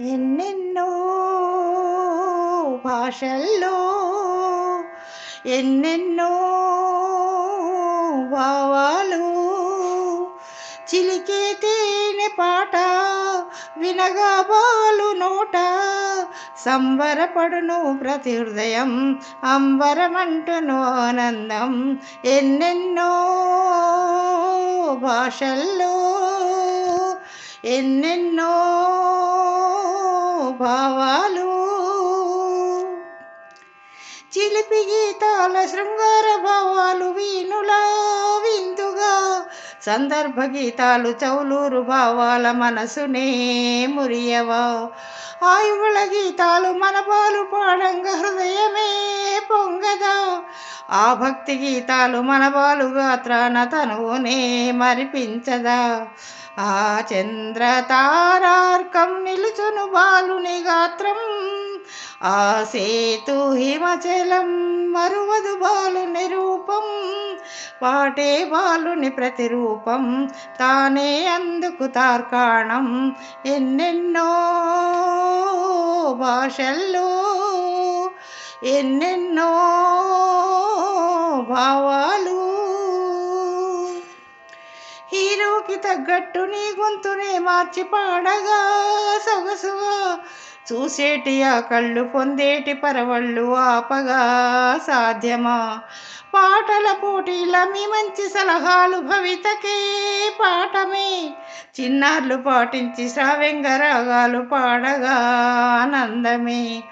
ఎన్నెన్నో భాషల్లో ఎన్నెన్నో భావాలు చిలికే తేనె పాట వినగా బాలు నోట సంబరపడును ప్రతి హృదయం అంబరమంటును ఆనందం. ఎన్నెన్నో భాషల్లో ఎన్నెన్నో భావాలు. చిలిపి గీతాల శృంగార భావాలు వీణులా విందుగా. సందర్భ గీతాలు చౌలూరు భావాల మనసునే మురియవా. ఆయువుల గీతాలు మన పాలు పాడంగా హృదయమే పొంగదా. ఆ భక్తి గీతాలు మన బాలు గాత్రాన తనువునే మరిపించదా? ఆ చంద్ర తారార్కం నిలుచును బాలుని గాత్రం. ఆ సేతు హిమచలం మరువదు బాలుని రూపం. పాటే బాలుని ప్రతిరూపం తానే అందుకు తార్కాణం. ఎన్నెన్నో భాషల్లో ఎన్నెన్నో హీరోకి తగ్గట్టు నీ గొంతునే మార్చి పాడగా సొగసుగా. చూసేటి ఆ కళ్ళు పొందేటి పరవళ్ళు ఆపగా సాధ్యమా? పాటల పోటీల మీ మంచి సలహాలు భవితకే పాఠమే. చిన్నారులు పాటించి శ్రావ్యంగ రాగాలు పాడగా ఆనందమే.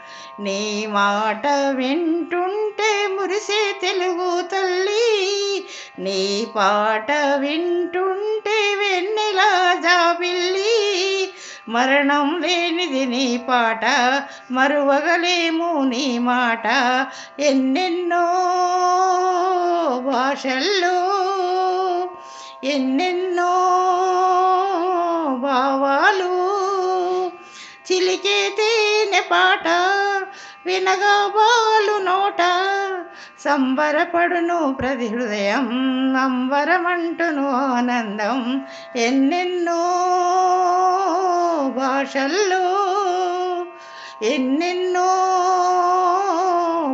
నీ మాట వింటుంటే మురిసే తెలుగు తల్లి. నీ పాట వింటుంటే మరణం లేనిది నీ పాట మరువగలేము నీ మాట. ఎన్నెన్నో భాషల్లో ఎన్నెన్నో భావాలు చిలికే తేనె పాట వినగా బాలు నోట. సంబరపడును ప్రతి హృదయం అంబరమంటును ఆనందం. ఎన్నెన్నో భాషల్లో ఎన్నెన్నో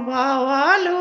భావాలు